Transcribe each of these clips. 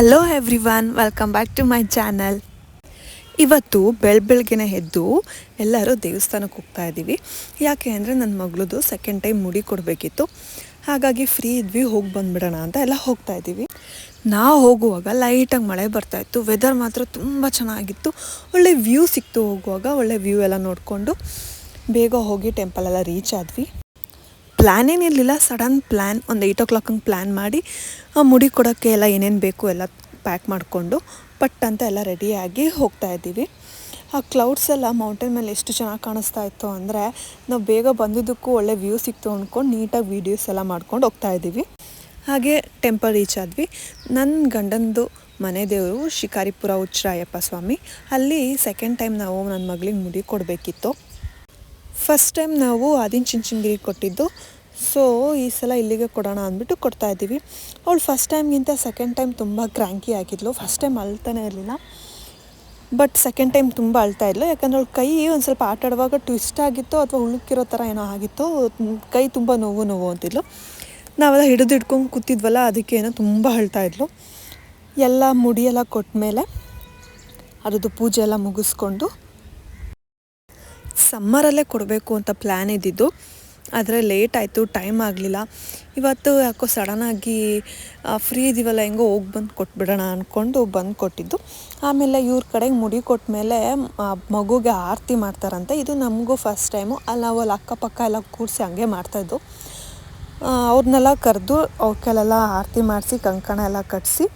Hello everyone welcome back to my channel ಇವತ್ತು ಬೆಳ್ ಬೆಳಗ್ಗೆನೆ ಎದ್ದು ಎಲ್ಲರೂ ದೇವಸ್ಥಾನಕ್ಕೆ ಹೋಗ್ತಾ ಇದ್ದೀವಿ. ಯಾಕೆ ಅಂದರೆ ನನ್ನ ಮಗಳದು ಸೆಕೆಂಡ್ ಟೈಮ್ ಮುಡಿ ಕೊಡಬೇಕಿತ್ತು. ಹಾಗಾಗಿ ಫ್ರೀ ಇದ್ವಿ, ಹೋಗಿ ಬಂದುಬಿಡೋಣ ಅಂತ ಎಲ್ಲ ಹೋಗ್ತಾ ಇದ್ದೀವಿ. ನಾವು ಹೋಗುವಾಗ ಲೈಟಾಗಿ ಮಳೆ ಬರ್ತಾಯಿತ್ತು ವೆದರ್ ಮಾತ್ರ ತುಂಬ ಚೆನ್ನಾಗಿತ್ತು. ಒಳ್ಳೆ ವ್ಯೂ ಸಿಕ್ತು ಹೋಗುವಾಗ, ಒಳ್ಳೆ ವ್ಯೂ ಎಲ್ಲ ನೋಡಿಕೊಂಡು ಬೇಗ ಹೋಗಿ ಟೆಂಪಲ್ ಎಲ್ಲ ರೀಚ್ ಆದ್ವಿ. ಪ್ಲ್ಯಾನ್ ಏನಿರಲಿಲ್ಲ ಸಡನ್ ಪ್ಲ್ಯಾನ್ ಒಂದು ಏಯ್ಟ್ ಓ ಕ್ಲಾಕ್ ಹಂಗೆ ಪ್ಲ್ಯಾನ್ ಮಾಡಿ ಮುಡಿ ಕೊಡೋಕ್ಕೆ ಎಲ್ಲ ಏನೇನು ಬೇಕು ಎಲ್ಲ ಪ್ಯಾಕ್ ಮಾಡಿಕೊಂಡು ಪಟ್ ಅಂತ ಎಲ್ಲ ರೆಡಿಯಾಗಿ ಹೋಗ್ತಾ ಇದ್ದೀವಿ. ಆ ಕ್ಲೌಡ್ಸ್ ಎಲ್ಲ ಮೌಂಟೇನ್ ಮೇಲೆ ಎಷ್ಟು ಚೆನ್ನಾಗಿ ಕಾಣಿಸ್ತಾ ಇತ್ತು ಅಂದರೆ ನಾವು ಬೇಗ ಬಂದಿದ್ದಕ್ಕೂ ಒಳ್ಳೆ ವ್ಯೂ ಸಿಕ್ತು ಅಂದ್ಕೊಂಡು ನೀಟಾಗಿ ವೀಡಿಯೋಸ್ ಎಲ್ಲ ಮಾಡ್ಕೊಂಡು ಹೋಗ್ತಾ ಇದ್ದೀವಿ. ಹಾಗೆ ಟೆಂಪಲ್ ರೀಚ್ ಆದ್ವಿ. ನನ್ನ ಗಂಡಂದು ಮನೆ ದೇವರು ಶಿಕಾರಿಪುರ ಉಚ್ಚರಾಯಪ್ಪ ಸ್ವಾಮಿ. ಅಲ್ಲಿ ಸೆಕೆಂಡ್ ಟೈಮ್ ನಾವು ನನ್ನ ಮಗಳಿಗೆ ಮುಡಿ ಕೊಡಬೇಕಿತ್ತು. ಫಸ್ಟ್ ಟೈಮ್ ನಾವು ಆದಿನ ಚಿಂಚನಗಿರಿ ಕೊಟ್ಟಿದ್ದು. ಸೊ ಈ ಸಲ ಇಲ್ಲಿಗೆ ಕೊಡೋಣ ಅಂದ್ಬಿಟ್ಟು ಕೊಡ್ತಾ ಇದ್ದೀವಿ. ಅವಳು ಫಸ್ಟ್ ಟೈಮ್ಗಿಂತ ಸೆಕೆಂಡ್ ಟೈಮ್ ತುಂಬ ಕ್ರ್ಯಾಂಕಿ ಆಗಿದ್ಲು. ಫಸ್ಟ್ ಟೈಮ್ ಅಳ್ತಾನೆ ಇರಲಿಲ್ಲ. ಬಟ್ ಸೆಕೆಂಡ್ ಟೈಮ್ ತುಂಬ ಅಳ್ತಾ ಇದ್ಲು. ಯಾಕಂದ್ರೆ ಅವಳು ಕೈ ಒಂದು ಸ್ವಲ್ಪ ಆಟ ಆಡುವಾಗ ಟ್ವಿಸ್ಟ್ ಆಗಿತ್ತು ಅಥವಾ ಉಳುಕಿರೋ ಥರ ಏನೋ ಆಗಿತ್ತು, ಕೈ ತುಂಬ ನೋವು ನೋವು ಅಂತಿದ್ಲು. ನಾವೆಲ್ಲ ಹಿಡಿದು ಹಿಡ್ಕೊಂಡು ಕೂತಿದ್ವಲ್ಲ, ಅದಕ್ಕೆ ಏನೋ ತುಂಬ ಅಳ್ತಾ ಇದ್ಲು. ಎಲ್ಲ ಮುಡಿಯೆಲ್ಲ ಕೊಟ್ಟ ಮೇಲೆ ಅದ್ರದ್ದು ಪೂಜೆ ಎಲ್ಲ ಮುಗಿಸ್ಕೊಂಡು ಸಮ್ಮರಲ್ಲೇ ಕೊಡಬೇಕು ಅಂತ ಪ್ಲ್ಯಾನ್ ಇದ್ದಿದ್ದು. ಆದರೆ ಲೇಟ್ ಆಯಿತು, ಟೈಮ್ ಆಗಲಿಲ್ಲ. ಇವತ್ತು ಯಾಕೋ ಸಡನ್ನಾಗಿ ಫ್ರೀ ಇದೀವಲ್ಲ, ಹೆಂಗೋ ಹೋಗಿ ಬಂದು ಕೊಟ್ಬಿಡೋಣ ಅಂದ್ಕೊಂಡು ಬಂದು ಕೊಟ್ಟಿದ್ದು. ಆಮೇಲೆ ಇವ್ರ ಕಡೆಗೆ ಮುಡಿ ಕೊಟ್ಟ ಮೇಲೆ ಮಗುಗೆ ಆರತಿ ಮಾಡ್ತಾರಂತೆ. ಇದು ನಮಗೂ ಫಸ್ಟ್ ಟೈಮು ಅಲ್ಲಿ ನಾವು ಅಲ್ಲಿ ಅಕ್ಕಪಕ್ಕ ಎಲ್ಲ ಕೂರಿಸಿ ಹಂಗೆ ಮಾಡ್ತಾಯಿದ್ದು. ಅವ್ರನ್ನೆಲ್ಲ ಕರೆದು ಅವ್ರಕ್ಕೆಲ್ಲ ಆರತಿ ಮಾಡಿಸಿ, ಕಂಕಣ ಎಲ್ಲ ಕಟ್ಟಿಸಿ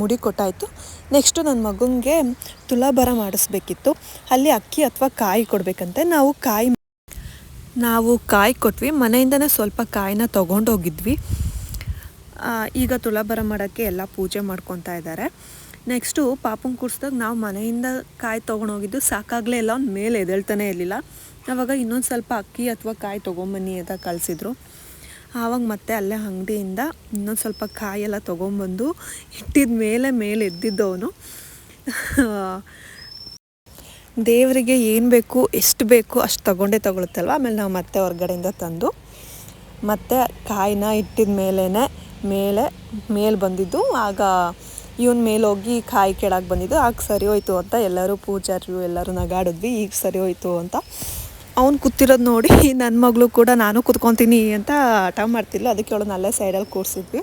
ಮುಡಿ ಕೊಟ್ಟಾಯಿತು. ನೆಕ್ಸ್ಟು ನನ್ನ ಮಗನಿಗೆ ತುಲಾಭಾರ ಮಾಡಿಸ್ಬೇಕಿತ್ತು. ಅಲ್ಲಿ ಅಕ್ಕಿ ಅಥವಾ ಕಾಯಿ ಕೊಡಬೇಕಂತೆ. ನಾವು ಕಾಯಿ ನಾವು ಕಾಯಿ ಕೊಟ್ವಿ. ಮನೆಯಿಂದನೇ ಸ್ವಲ್ಪ ಕಾಯಿನ ತೊಗೊಂಡೋಗಿದ್ವಿ. ಈಗ ತುಳಬರ ಮಾಡೋಕ್ಕೆ ಎಲ್ಲ ಪೂಜೆ ಮಾಡ್ಕೊತಾ ಇದ್ದಾರೆ. ನೆಕ್ಸ್ಟು ಪಾಪನ ಕೂರಿಸ್ದಾಗ ನಾವು ಮನೆಯಿಂದ ಕಾಯಿ ತೊಗೊಂಡೋಗಿದ್ದು ಸಾಕಾಗಲೇ ಎಲ್ಲ ಅವ್ನು ಮೇಲೆ ಎದ್ದೇಳ್ತಾನೆ ಇರಲಿಲ್ಲ. ಆವಾಗ ಇನ್ನೊಂದು ಸ್ವಲ್ಪ ಅಕ್ಕಿ ಅಥವಾ ಕಾಯಿ ತೊಗೊಂಬನ್ನಿ ಅಂತ ಕಳಿಸಿದ್ರು. ಆವಾಗ ಮತ್ತೆ ಅಲ್ಲೇ ಅಂಗಡಿಯಿಂದ ಇನ್ನೊಂದು ಸ್ವಲ್ಪ ಕಾಯೆಲ್ಲ ತೊಗೊಂಬಂದು ಇಟ್ಟಿದ ಮೇಲೆ ಮೇಲೆ ಎದ್ದಿದ್ದವನು. ದೇವರಿಗೆ ಏನು ಬೇಕು, ಎಷ್ಟು ಬೇಕು ಅಷ್ಟು ತಗೊಂಡೇ ತಗೊಳುತ್ತಲ್ವ? ಆಮೇಲೆ ನಾವು ಮತ್ತೆ ಹೊರಗಡೆಯಿಂದ ತಂದು, ಮತ್ತು ಕಾಯಿನ ಇಟ್ಟಿದ ಮೇಲೇ ಮೇಲೆ ಮೇಲೆ ಬಂದಿದ್ದು, ಆಗ ಇವನ್ ಮೇಲೆ ಹೋಗಿ ಕಾಯಿ ಕೆಳಗೆ ಬಂದಿದ್ದು, ಆಗ ಸರಿ ಹೋಯ್ತು ಅಂತ ಎಲ್ಲರೂ ಪೂಜಾರಿಯು ಎಲ್ಲರೂ ನಗಾಡಿದ್ವಿ, ಈಗ ಸರಿ ಹೋಯ್ತು ಅಂತ. ಅವ್ನು ಕೂತಿರೋದು ನೋಡಿ ನನ್ನ ಮಗಳು ಕೂಡ ನಾನು ಕೂತ್ಕೊತೀನಿ ಅಂತ ಹಠ ಮಾಡ್ತಿಲ್ಲ ಅದಕ್ಕೆ ಅವಳು ಅಲ್ಲೇ ಸೈಡಲ್ಲಿ ಕೂರಿಸಿದ್ವಿ.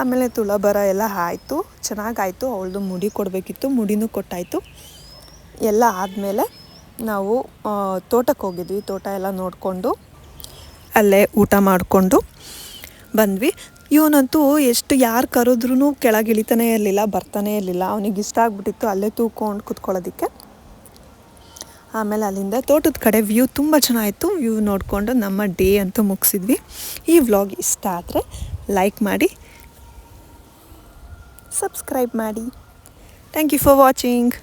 ಆಮೇಲೆ ತುಳಬರ ಎಲ್ಲ ಆಯಿತು ಚೆನ್ನಾಗಾಯಿತು ಅವಳದು ಮುಡಿ ಕೊಡಬೇಕಿತ್ತು, ಮುಡಿನೂ ಕೊಟ್ಟಾಯಿತು. ಎಲ್ಲ ಆದಮೇಲೆ ನಾವು ತೋಟಕ್ಕೆ ಹೋಗಿದ್ವಿ. ತೋಟ ಎಲ್ಲ ನೋಡಿಕೊಂಡು ಅಲ್ಲೇ ಊಟ ಮಾಡಿಕೊಂಡು ಬಂದ್ವಿ. ಇವನಂತೂ ಎಷ್ಟು ಯಾರು ಕರೆದ್ರೂ ಕೆಳಗೆ ಇಳಿತಾನೇ ಇರಲಿಲ್ಲ, ಬರ್ತಾನೇ ಇರಲಿಲ್ಲ. ಅವನಿಗೆ ಇಷ್ಟ ಆಗ್ಬಿಟ್ಟಿತ್ತು ಅಲ್ಲೇ ತೂಕೊಂಡು ಕುತ್ಕೊಳ್ಳೋದಕ್ಕೆ. ಆಮೇಲೆ ಅಲ್ಲಿಂದ ತೋಟದ ಕಡೆ ವ್ಯೂ ತುಂಬ ಚೆನ್ನಾಗಿತ್ತು. ವ್ಯೂ ನೋಡಿಕೊಂಡು ನಮ್ಮ ಡೇ ಅಂತೂ ಮುಗಿಸಿದ್ವಿ. ಈ ವ್ಲಾಗ್ ಇಷ್ಟ ಆದರೆ ಲೈಕ್ ಮಾಡಿ, ಸಬ್ಸ್ಕ್ರೈಬ್ ಮಾಡಿ. Thank you for watching